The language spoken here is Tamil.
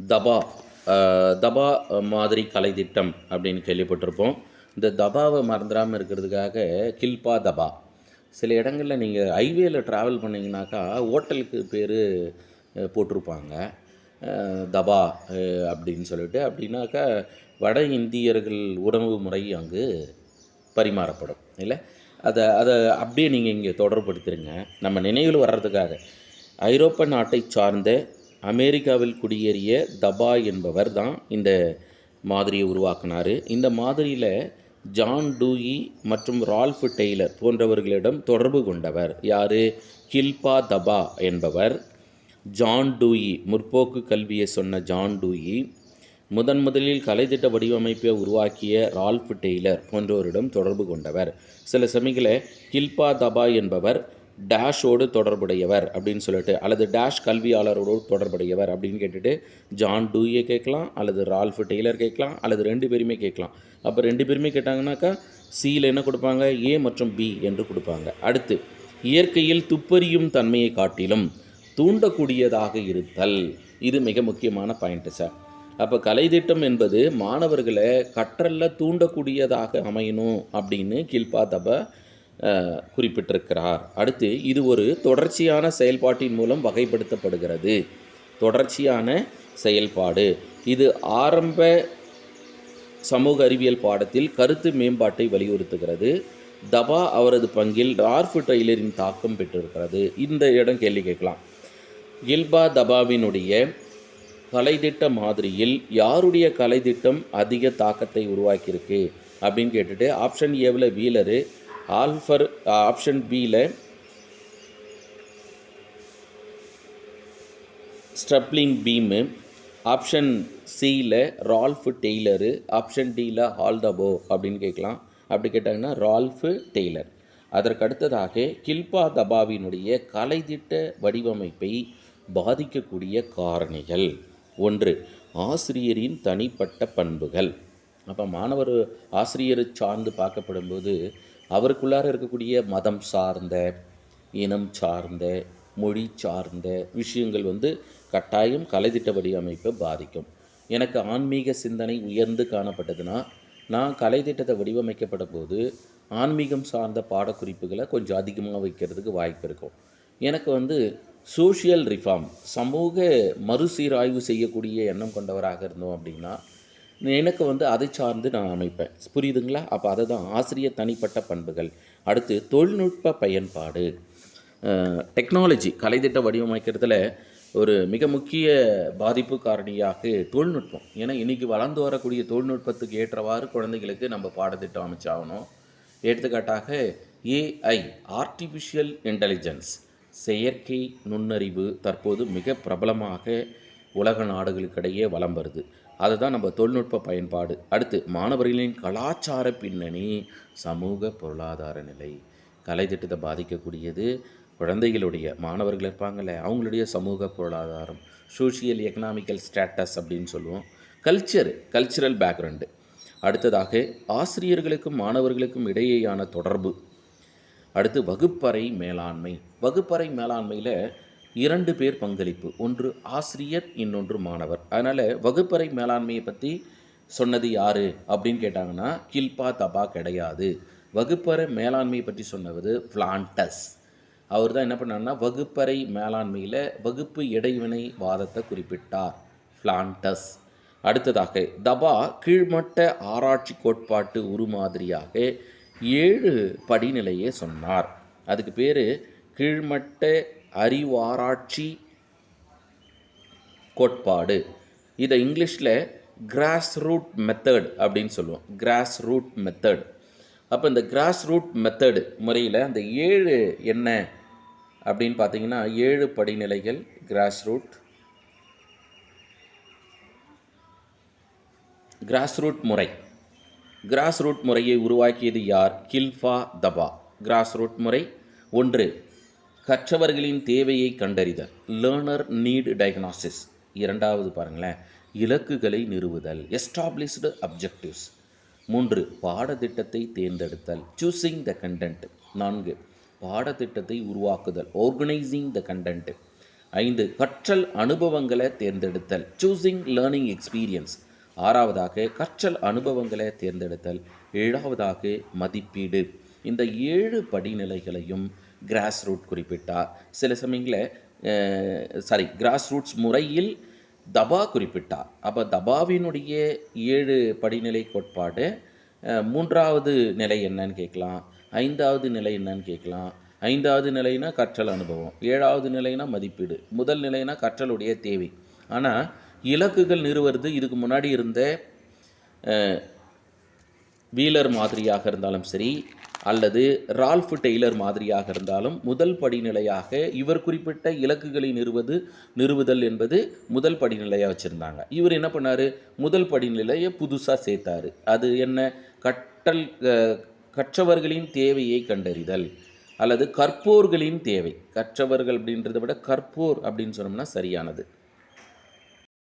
தபா தபா மாதிரி கலை திட்டம் அப்படின்னு கேள்விப்பட்டிருப்போம். இந்த தபாவை மறந்துடாமல் இருக்கிறதுக்காக கில்பா தபா. சில இடங்களில் நீங்கள் ஹைவேயில் ட்ராவல் பண்ணிங்கனாக்கா ஹோட்டலுக்கு பேர் போட்டிருப்பாங்க. தபா அப்படின்னு சொல்லிட்டு. அப்படின்னாக்கா வட இந்தியர்கள் உணவு முறை அங்கு பரிமாறப்படும். இல்லை? அதை அதை அப்படியே நீங்கள் இங்கே தொடர்படுத்திருங்க நம்ம நினைவில் வர்றதுக்காக. ஐரோப்பா நாட்டை சார்ந்த அமெரிக்காவில் குடியேறிய தபா என்பவர் தான் இந்த மாதிரியை உருவாக்குனார். இந்த மாதிரியில் ஜான் டூயி மற்றும் ரால்ஃப் டெய்லர் போன்றவர்களிடம் தொடர்பு கொண்டவர். யார்? கில்பா தபா என்பவர். ஜான் டூயி முற்போக்கு கல்வியை சொன்ன ஜான் டூயி முதன் முதலில் கலைத்திட்ட வடிவமைப்பை உருவாக்கிய ரால்ஃப் டெய்லர் போன்றோரிடம் தொடர்பு கொண்டவர். சில சமயங்களில் கில்பா தபா என்பவர் டேஷோடு தொடர்புடையவர் அப்படின்னு சொல்லிட்டு அல்லது டேஷ் கல்வியாளரோடு தொடர்புடையவர் அப்படின்னு கேட்டுட்டு ஜான் டூயை கேட்கலாம் அல்லது ரால்ஃப் டெய்லர் கேட்கலாம் அல்லது ரெண்டு பேருமே கேட்கலாம். அப்போ ரெண்டு பேருமே கேட்டாங்கன்னாக்கா சியில் என்ன கொடுப்பாங்க? ஏ மற்றும் பி என்று கொடுப்பாங்க. அடுத்து இயற்கையில் துப்பறியும் தன்மையை காட்டிலும் தூண்டக்கூடியதாக இருத்தல். இது மிக முக்கியமான பாயிண்ட்டு சார் அப்போ கலைத்திட்டம் என்பது மாணவர்களை கற்றலில் தூண்டக்கூடியதாக அமையணும் அப்படின்னு கில்பா குறிப்பிட்டிருக்கிறார். அடுத்து இது ஒரு தொடர்ச்சியான செயல்பாட்டின் மூலம் வகைப்படுத்தப்படுகிறது. தொடர்ச்சியான செயல்பாடு. இது ஆரம்ப சமூக அறிவியல் பாடத்தில் கருத்து மேம்பாட்டை வலியுறுத்துகிறது. தபா அவரது பங்கில் ரார்ஃப் டெய்லரின் தாக்கம் பெற்றிருக்கிறது. இந்த இடம் கேள்வி கேட்கலாம். கில்பா தபாவினுடைய கலைத்திட்ட மாதிரியில் யாருடைய கலைத்திட்டம் அதிக தாக்கத்தை உருவாக்கியிருக்கு? அப்படின்னு கேட்டுட்டு ஆப்ஷன் ஏவில் வீலரு ஆல்ஃபர் ஆப்ஷன் பியில் ஸ்டப்ளிங் பீமு ஆப்ஷன் சியில் ரால்ஃப் டெய்லரு ஆப்ஷன் டியில் ஹால்தபோ அப்படின்னு கேட்கலாம். அப்படி கேட்டாங்கன்னா ரால்ஃபு டெய்லர். அதற்கு அடுத்ததாக கில்பா தபாவினுடைய கலைத்திட்ட வடிவமைப்பை பாதிக்கக்கூடிய காரணிகள். ஒன்று ஆசிரியரின் தனிப்பட்ட பண்புகள். அப்போ மாணவர் ஆசிரியரை சார்ந்து பார்க்கப்படும்போது அவருக்குள்ளார இருக்கக்கூடிய மதம் சார்ந்த இனம் சார்ந்த மொழி சார்ந்த விஷயங்கள் வந்து கட்டாயம் கலைத்திட்ட வடிவமைப்பை பாதிக்கும். எனக்கு ஆன்மீக சிந்தனை உயர்ந்து காணப்பட்டதுன்னா நான் கலைத்திட்டத்தை வடிவமைக்கப்பட்ட போது ஆன்மீகம் சார்ந்த பாடக்குறிப்புகளை கொஞ்சம் அதிகமாக வைக்கிறதுக்கு வாய்ப்பு இருக்கும். எனக்கு வந்து சோஷியல் ரிஃபார்ம் சமூக மறுசீராய்வு செய்யக்கூடிய எண்ணம் கொண்டவராக இருந்தோம் அப்படின்னா எனக்கு வந்து அதை சார்ந்து நான் அமைப்பேன். புரியுதுங்களா? அப்போ அதை தான் ஆசிரியர் தனிப்பட்ட பண்புகள். அடுத்து தொழில்நுட்ப பயன்பாடு. டெக்னாலஜி கலைத்திட்ட வடிவமைக்கிறதுல ஒரு மிக முக்கிய பாதிப்பு காரணியாக தொழில்நுட்பம். ஏன்னா இன்றைக்கி வளர்ந்து வரக்கூடிய தொழில்நுட்பத்துக்கு ஏற்றவாறு குழந்தைகளுக்கு நம்ம பாடத்திட்டம் அமைச்சாகணும். எடுத்துக்காட்டாக ஏஐ ஆர்டிஃபிஷியல் இன்டெலிஜென்ஸ் செயற்கை நுண்ணறிவு தற்போது மிக பிரபலமாக உலக நாடுகளுக்கிடையே வலம் வருது. அதுதான் நம்ம தொழில்நுட்ப பயன்பாடு. அடுத்து மாணவர்களின் கலாச்சார பின்னணி சமூக பொருளாதார நிலை. கலை திட்டத்தை பாதிக்கக்கூடியது குழந்தைகளுடைய மாணவர்கள் இருப்பாங்கள்ல அவங்களுடைய சமூக பொருளாதாரம். சோஷியல் எக்கனாமிக்கல் ஸ்டேட்டஸ் அப்படின்னு சொல்லுவோம். கல்ச்சர் கல்ச்சுரல் பேக்ரவுண்டு அடுத்ததாக ஆசிரியர்களுக்கும் மாணவர்களுக்கும் இடையேயான தொடர்பு. அடுத்து வகுப்பறை மேலாண்மை. வகுப்பறை மேலாண்மையில் இரண்டு பேர் பங்களிப்பு ஒன்று ஆசிரியர் இன்னொன்று மாணவர். அதனால் வகுப்பறை மேலாண்மையை பற்றி சொன்னது யார் அப்படின்னு கேட்டாங்கன்னா கில்பா தபா கிடையாது. வகுப்பறை மேலாண்மையை பற்றி சொன்னது பிளான்டஸ். அவர் தான் என்ன பண்ணாருன்னா வகுப்பறை மேலாண்மையில் வகுப்பு இடைவினை வாதத்தை குறிப்பிட்டார் பிளான்டஸ். அடுத்ததாக தபா கீழ்மட்ட ஆராய்ச்சி கோட்பாட்டு உருமாதிரியாக ஏழு படிநிலையை சொன்னார். அதுக்கு பேர் கீழ்மட்ட அறிவாராய்ச்சி கோட்பாடு. இதை இங்கிலீஷில் கிராஸ் ரூட் மெத்தட் அப்படின்னு சொல்லுவோம். கிராஸ் ரூட் மெத்தட் அப்போ இந்த கிராஸ் ரூட் மெத்தடு முறையில் அந்த ஏழு என்ன அப்படின்னு பார்த்தீங்கன்னா ஏழு படிநிலைகள் கிராஸ் ரூட் கிராஸ் ரூட் முறை. கிராஸ் ரூட் முறையை உருவாக்கியது யார்? கில்ஃபா தபா. கிராஸ் ரூட் முறை. ஒன்று கற்றவர்களின் தேவையை கண்டறிதல். லேர்னர் நீட் டயக்னாசிஸ் இரண்டாவது பாருங்களேன். இலக்குகளை நிறுவுதல். எஸ்டாப்ளிஷ்டு அப்ஜெக்டிவ்ஸ் மூன்று பாடத்திட்டத்தை தேர்ந்தெடுத்தல். சூஸிங் த கண்டென்ட் நான்கு பாடத்திட்டத்தை உருவாக்குதல். ஆர்கனைசிங் த கண்டென்ட் ஐந்து கற்றல் அனுபவங்களை தேர்ந்தெடுத்தல். சூஸிங் லேர்னிங் எக்ஸ்பீரியன்ஸ் ஆறாவதாக கற்றல் அனுபவங்களை தேர்ந்தெடுத்தல். ஏழாவதாக மதிப்பீடு. இந்த ஏழு படிநிலைகளையும் கிராஸ் ரூட் குறிப்பிட்டார் சில சமயங்களில் சாரி கிராஸ் ரூட்ஸ் முறையில் தபா குறிப்பிட்டார் அப்போ தபாவினுடைய ஏழு படிநிலை கோட்பாடு மூன்றாவது நிலை என்னன்னு கேட்கலாம் ஐந்தாவது நிலை என்னன்னு கேட்கலாம். ஐந்தாவது நிலைனா கற்றல் அனுபவம் ஏழாவது நிலைனா மதிப்பீடு முதல் நிலைனா கற்றலுடைய தேவை. ஆனால் இலக்குகள் நிறுவுறது இதுக்கு முன்னாடி இருந்த வீலர் மாதிரியாக இருந்தாலும் சரி அல்லது ரால்ஃப் டெய்லர் மாதிரியாக இருந்தாலும் முதல் படிநிலையாக இவர் குறிப்பிட்ட இலக்குகளை நிறுவது நிறுவுதல் என்பது முதல் படிநிலையாக வச்சுருந்தாங்க. இவர் என்ன பண்ணார்? முதல் படிநிலையை புதுசாக சேர்த்தாரு. அது என்ன? கற்றல் கற்றவர்களின் தேவையை கண்டறிதல் அல்லது கற்போர்களின் தேவை. கற்றவர்கள் அப்படின்றத விட கற்போர் அப்படின்னு சொன்னோம்னா சரியானது.